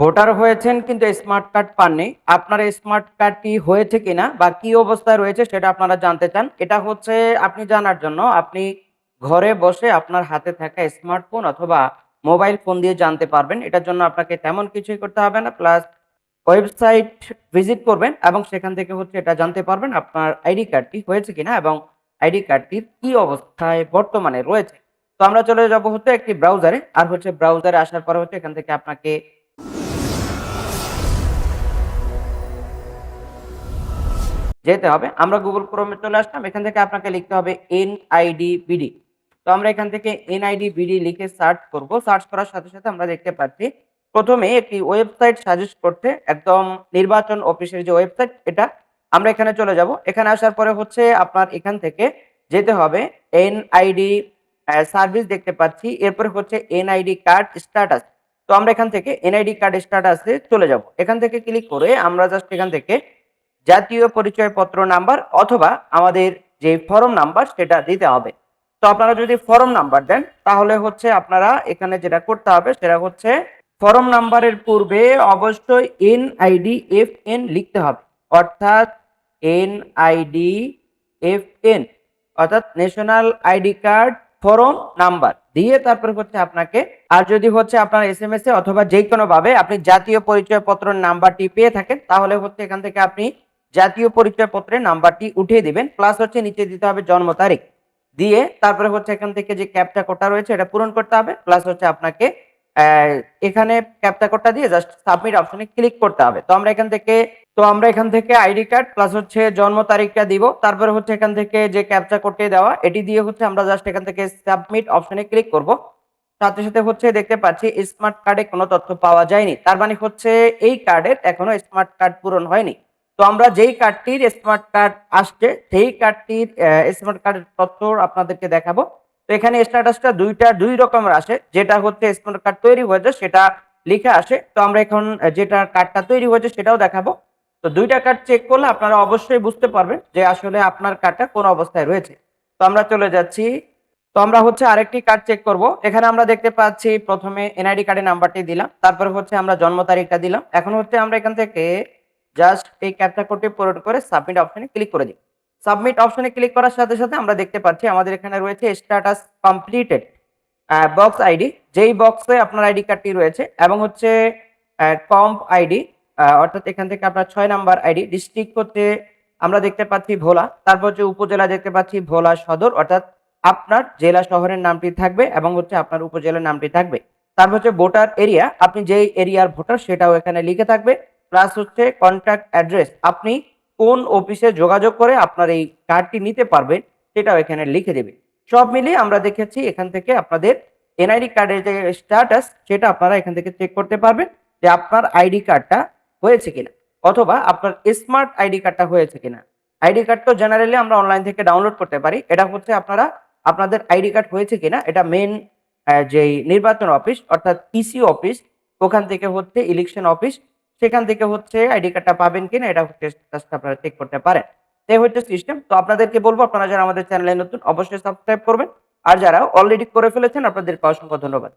Voter হয়েছেন কিন্তু smart card পাননি। আপনার স্মার্ট কার্ডটি হয়েছে কিনা বা কি অবস্থায় রয়েছে সেটা আপনারা জানতে চান। এটা হচ্ছে আপনি জানার জন্য আপনি ঘরে বসে আপনার হাতে থাকা স্মার্টফোন অথবা মোবাইল ফোন দিয়ে জানতে পারবেন। এটার জন্য আপনাকে তেমন কিছুই করতে হবে না। প্লাস ওয়েবসাইট ভিজিট করবেন এবং সেখান থেকে হচ্ছে এটা জানতে পারবেন আপনার আইডি কার্ডটি হয়েছে কিনা এবং আইডি কার্ডটির কি অবস্থায় বর্তমানে রয়েছে। তো আমরা চলে যাব হচ্ছে একটি ব্রাউজারে। আর হচ্ছে ব্রাউজারে আসার পরে হচ্ছে এখান থেকে আপনাকে যেতে হবে। আমরা গুগল ক্রোমে চলে আসলাম। এখান থেকে আপনাকে লিখতে হবে এনআইডি বিডি তো আমরা এখান থেকে এনআইডি বিডি লিখে সার্চ করব। সার্চ করার সাথে সাথে আমরা দেখতে পাচ্ছি, প্রথমে একটি ওয়েবসাইট সাজেস্ট করতে, একদম নির্বাচন অফিসের যে ওয়েবসাইট এটা আমরা এখানে চলে যাব। এখানে আসার পরে হচ্ছে আপনার এখান থেকে যেতে হবে এনআইডি সার্ভিস দেখতে পাচ্ছি। এরপরে হচ্ছে এনআইডি কার্ড স্ট্যাটাস তো আমরা এখান থেকে এনআইডি কার্ড স্ট্যাটাসে চলে যাব। এখান থেকে ক্লিক করে আমরা জাস্ট এখান থেকে জাতীয় পরিচয়পত্র নাম্বার অথবা আমাদের যে ফর্ম নাম্বার সেটা দিতে হবে। তো আপনারা যদি ফর্ম নাম্বার দেন, তাহলে হচ্ছে আপনারা এখানে যেটা করতে হবে, সেটা হচ্ছে ফর্ম নাম্বারের পূর্বে অবশ্যই এনআইডি এফ এন লিখতে হবে। অর্থাৎ এনআইডি এফ এন অর্থাৎ national ID card form number দিয়ে তারপরে হচ্ছে আপনাকে, আর যদি হচ্ছে আপনার এস এম এস এ অথবা যে কোনো ভাবে আপনি জাতীয় পরিচয়পত্র নাম্বারটি পেয়ে থাকেন, তাহলে হচ্ছে এখান থেকে আপনি জাতীয় পরিচয়পত্রের নাম্বারটি উঠিয়ে দিবেন প্লাস হচ্ছে নিচে দিতে হবে জন্ম তারিখ। দিয়ে তারপরে হচ্ছে এখান থেকে যে ক্যাপটা কোটা রয়েছে, এটা পূরণ করতে হবে প্লাস হচ্ছে আপনাকে এখানে ক্যাপটা কোটা দিয়ে জাস্ট সাবমিট অপশনে ক্লিক করতে হবে। তো আমরা এখান থেকে, তো আমরা এখান থেকে আইডি কার্ড প্লাস হচ্ছে জন্ম তারিখটা দিব, তারপরে হচ্ছে এখান থেকে যে ক্যাপচা কোডটি দেওয়া, এটি দিয়ে হচ্ছে আমরা জাস্ট এখান থেকে সাবমিট অপশনে ক্লিক করব। সাথে সাথে হচ্ছে দেখতে পাচ্ছি স্মার্ট কার্ডে কোনো তথ্য পাওয়া যায়নি, তার মানে হচ্ছে এই কার্ডের এখনও স্মার্ট কার্ড পূরণ হয়নি। তো আমরা যেই কার্ডটির স্মার্ট কার্ড আসছে, সেই কার্ডটির স্মার্ট কার্ডের তথ্য আপনাদেরকে দেখাবো। তো এখানে স্ট্যাটাসটা দুইটা, দুই রকমের আসে। যেটা হচ্ছে স্মার্ট কার্ড তৈরি হয়েছে, সেটা লিখে আসে। তো আমরা এখন যেটা কার্ডটা তৈরি হয়েছে, সেটাও দেখাবো। তো দুইটা কার্ড চেক করলে আপনারা অবশ্যই বুঝতে পারবেন যে আসলে আপনার কার্ডটা কোন অবস্থায় রয়েছে। তো আমরা চলে যাচ্ছি। তো আমরা হচ্ছে আরেকটি কার্ড চেক করব। এখানে আমরা দেখতে পাচ্ছি, প্রথমে এনআইডি কার্ডের নাম্বারটি দিলাম। তারপরে হচ্ছে আমরা জন্ম তারিখটা দিলাম। এখন হচ্ছে আমরা এখান থেকে জাস্ট এই ক্যাপচা কোডটি পূরণ করে সাবমিট অপশনে ক্লিক করে দিন। সাবমিট অপশনে ক্লিক করার সাথে সাথে আমরা দেখতে পাচ্ছি আমাদের এখানে রয়েছে স্ট্যাটাস কমপ্লিটেড বক্স আইডি যেই বক্সে আপনার আইডি কার্ডটি রয়েছে এবং হচ্ছে কম্প আইডি অর্থাৎ এখান থেকে আপনার ছয় নাম্বার আইডি ডিস্ট্রিক্ট হচ্ছে আমরা দেখতে পাচ্ছি ভোলা, তারপর হচ্ছে উপজেলা দেখতে পাচ্ছি ভোলা সদর, অর্থাৎ আপনার জেলা শহরের নামটি থাকবে এবং হচ্ছে আপনার উপজেলার নামটি থাকবে। তারপর হচ্ছে ভোটার এরিয়া আপনি যেই এরিয়ার ভোটার সেটাও এখানে লিখে থাকবে। প্লাস হচ্ছে কন্ট্যাক্ট অ্যাড্রেস আপনি কোন অফিসে যোগাযোগ করে আপনার এই কার্ডটি নিতে পারবেন, সেটাও এখানে লিখে দেবে সব মিলিয়ে আমরা দেখেছি এখান থেকে আপনাদের এনআইডি কার্ডের যে স্ট্যাটাস সেটা আপনারা এখান থেকে চেক করতে পারবেন যে আপনার আইডি কার্ডটা হয়েছে কিনা, অথবা আপনার স্মার্ট আইডি কার্ডটা হয়েছে কিনা। আইডি কার্ড তো জেনারেলি আমরা অনলাইন থেকে ডাউনলোড করতে পারি। এটা হচ্ছে আপনারা, আপনাদের আইডি কার্ড হয়েছে কিনা, এটা মেন যেই নির্বাচন অফিস অর্থাৎ ইসি অফিস ওখান থেকে হচ্ছে ইলেকশন অফিস সেখান থেকে হচ্ছে আইডি কার্ডটা পাবেন কিনা এটা হচ্ছে কাজটা আপনারা চেক করতে পারেন। এই হচ্ছে সিস্টেম তো আপনাদেরকে বলব, আপনারা যারা আমাদের চ্যানেলে নতুন, অবশ্যই সাবস্ক্রাইব করবেন। আর যারা অলরেডি করে ফেলেছেন, আপনাদেরকে অসংখ্য ধন্যবাদ।